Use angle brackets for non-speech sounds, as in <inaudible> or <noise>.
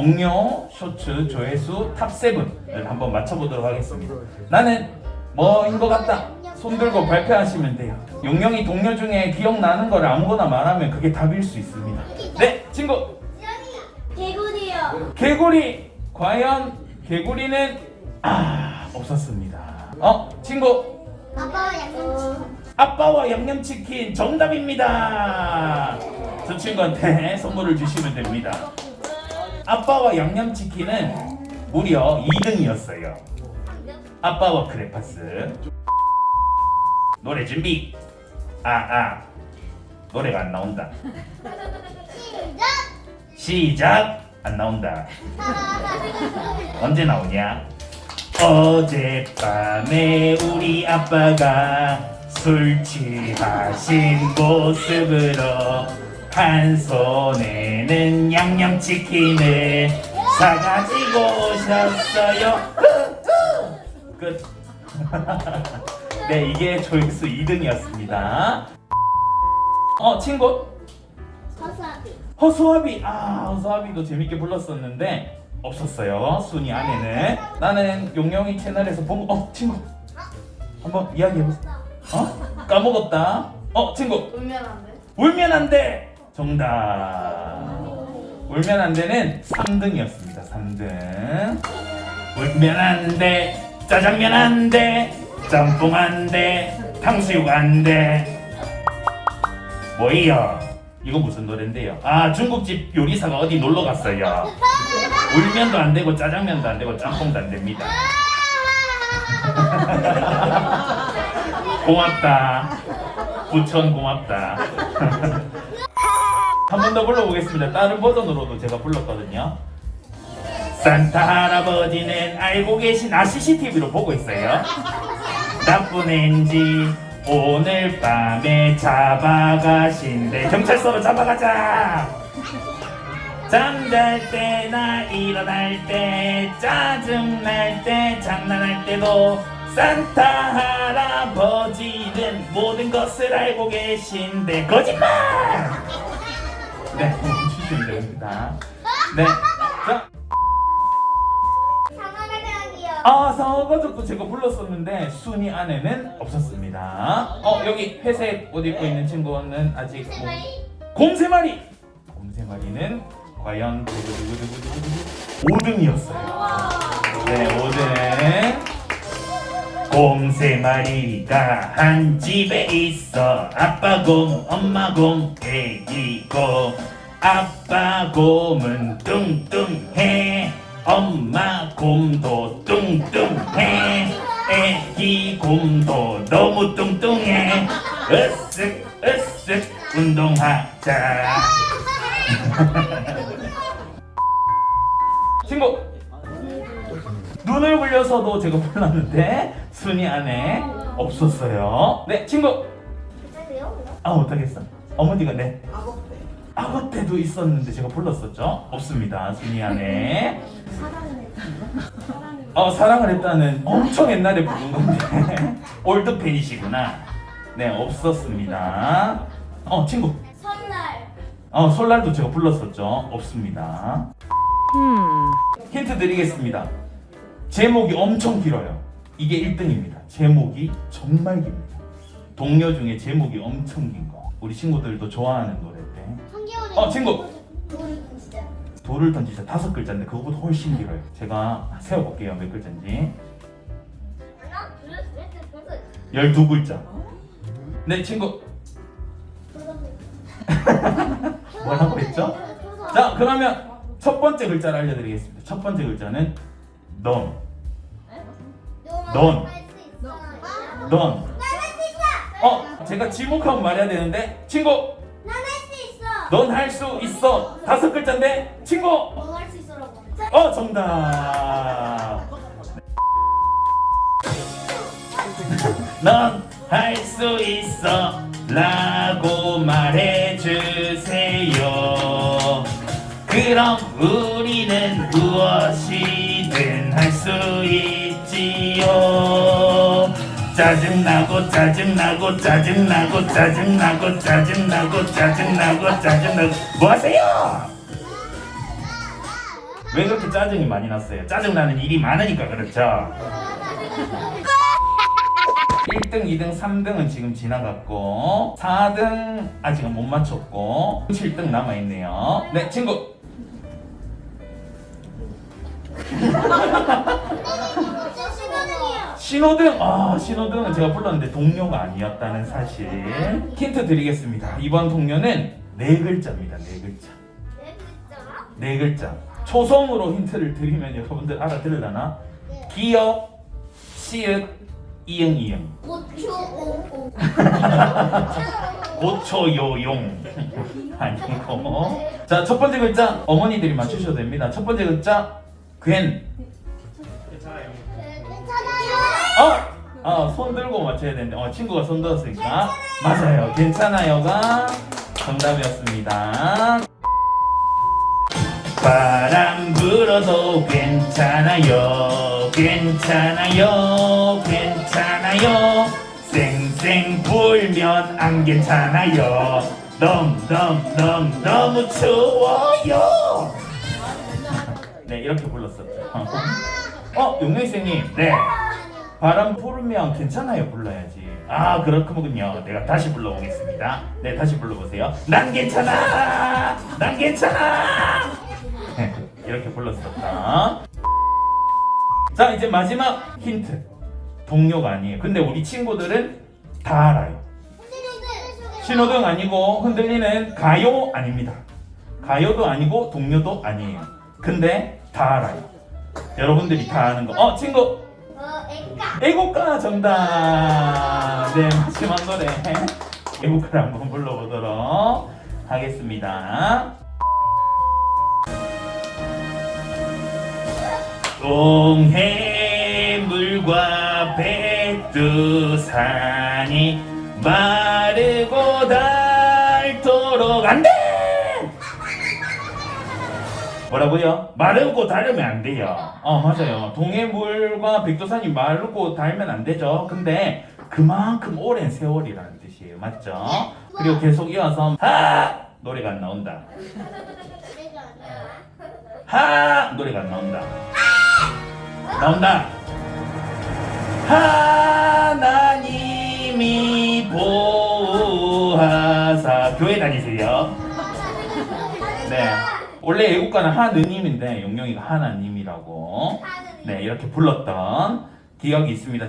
동료 쇼츠 조회수 탑 7을 한번 맞춰보도록 하겠습니다. 나는 뭐인 것 같다. 손 들고 발표하시면 돼요. 용영이 동료 중에 기억나는 걸 아무거나 말하면 그게 답일 수 있습니다. 네, 친구. 개구리요. 개구리. 과연 개구리는 아 없었습니다. 어, 친구. 아빠와 양념치. 아빠와 양념치킨 정답입니다. 저 친구한테 선물을 주시면 됩니다. 아빠와 양념치킨은 무려 2등이었어요. 아빠와 크레파스. 노래 준비. 아, 아. 노래가 안 나온다. 시작. 시작. 안 나온다. 언제 나오냐? 어젯밤에 우리 아빠가 술 취하신 모습으로 한 손에는 양념치킨을 사가지고 오셨어요. <laughs> 끝. <laughs> 네, 이게 조회수 2등이었습니다. 어, 친구. 와사비. 허수아비 아 허수아비도 재밌게 불렀었는데 없었어요 순위 안에는 나는 용영이 채널에서 본거 어 친구 한번 이야기해 보세요 어 까먹었다 어 친구 울면 안 돼. 울면 안 돼 정답 울면 안돼는 3등이었습니다 3등 울면 안 돼 짜장면 안 돼 짬뽕 안 돼 탕수육 안 돼 뭐예요? 이거 무슨 노래인데요? 아 중국집 요리사가 어디 놀러 갔어요. 울면도 안 되고 짜장면도 안 되고 짬뽕도 안 됩니다. <laughs> 고맙다. 부천 고맙다. <laughs> 한 번 더 불러보겠습니다. 다른 버전으로도 제가 불렀거든요. 산타 할아버지는 알고 계신 아 CCTV로 보고 있어요. 나쁜 엔지 오늘 밤에 잡아가신대 경찰서로 잡아가자 잠잘 때나 일어날 때 짜증 날 때 장난할 때도 산타 할아버지는 모든 것을 알고 계신데 거짓말 네 주시면 됩니다 네 자 상어를 향이요. 아 상어가족도 제가 불렀었는데 순위 안에는 없었습니다. 어 여기 회색 옷 입고 있는 친구는 아직 뭐 곰새마리 곰새마리는 과연 두구두구두구두구두구 5등이었어요. 네 5등. 곰새마리가 한 집에 있어. 아빠 곰 엄마 곰 애기 곰. 아빠 곰은 뚱뚱해. 엄마 곰도 뚱뚱해. 애기 곰도 너무 뚱뚱해. 으쓱 으쓱 운동하자. <laughs> 친구 눈을 굴려서도 제가 불렀는데 순위 안에 없었어요. 네 친구. 괜찮으세요? 아 못하겠어. 어머니가 네. 악어 때도 있었는데 제가 불렀었죠? 없습니다 순위 안에. 어 사랑을 했다는 엄청 옛날에 부른 건데. <laughs> 올드 팬이시구나. 네 없었습니다. 어 친구. 설날. 어 설날도 제가 불렀었죠? 없습니다. 힌트 드리겠습니다. 제목이 엄청 길어요 이게 1등입니다. 제목이 정말 깁니다. 동료 중에 제목이 엄청 긴 거. 우리 친구들도 좋아하는 노래인데 한겨울에. 어, 친구. 돌 진짜. 돌을 던지자. 다섯 글자인데 그거보다 훨씬 길어요. 제가 세어볼게요. 몇 글자인지. 하나, 둘, 셋, 넷, 다섯. 열두 글자. 네 친구. <laughs> 뭐라고 했죠? 자 그러면 첫 번째 글자를 알려드리겠습니다. 첫 번째 글자는 넌 넌. 넌. 있어. 어 제가 지목하고 말해야 되는데 친구 있어. 넌할 수 있어 다섯 글자인데 친구 넌할수 있어라고. 어 정답 넌 할 수 있어 라고 말해주세요 그럼 우리는 무엇이든 할 수 있지요 짜증나고 짜증나고 짜증나고 짜증나고 짜증나고 짜증나고 짜증나고 뭐 하세요? 왜 그렇게 짜증이 많이 났어요? 짜증 나는 일이 많으니까 그렇죠. 1등, 2등, 3등은 지금 지나갔고 4등 아직은 못 맞췄고 7등 남아있네요 네 친구 신호등이요. 신호등 아 신호등은 제가 불렀는데 동료가 아니었다는 사실 힌트 드리겠습니다 이번 동료는 네 글자입니다 네 글자 네 글자. 초성으로 힌트를 드리면 여러분들 알아들으려나 네. 기역 시읒 이응 이응 고추 오오. 고초요용 아니고 자 첫 번째 글자 어머니들이 맞추셔도 됩니다 첫 번째 글자 괜. 괜찮아요. 어? 어, 손 들고 맞춰야 되는데. 어, 친구가 손 들었으니까. 맞아요. 괜찮아요가 정답이었습니다. 바람 불어도 괜찮아요. 괜찮아요. 괜찮아요. 쌩쌩 불면 안 괜찮아요. 넘넘넘 너무 추워요 네 이렇게 불렀었죠. 어 용래생님. 네. 바람 부르면 괜찮아요 불러야지. 아 그렇군요. 내가 다시 불러보겠습니다. 네 다시 불러보세요. 난 괜찮아! 난 괜찮아! 네, 이렇게 불렀었다. 자 이제 마지막 힌트. 동료가 아니에요. 근데 우리 친구들은 다 알아요. 신호등 아니고 흔들리는 가요 아닙니다. 가요도 아니고 동료도 아니에요 근데 다 알아요 여러분들이 다 아는 거 어 친구 어, 애가. 애국가 정답. 네 마지막 노래 애국가를 한번 불러보도록 하겠습니다. 동해물과 백두산이 마르고 닳도록 안돼. 뭐라고요? 마르고 닳으면 안 돼요. 어 맞아요. 동해물과 백두산이 마르고 닳으면 안 되죠. 근데 그만큼 오랜 세월이라는 뜻이에요. 맞죠? 그리고 계속 이어서 하 노래가 안 나온다. 하 노래가 안 나온다. 나온다. 하 원래 애국가는 하느님인데 용용이가 하나님이라고 네 이렇게 불렀던 기억이 있습니다.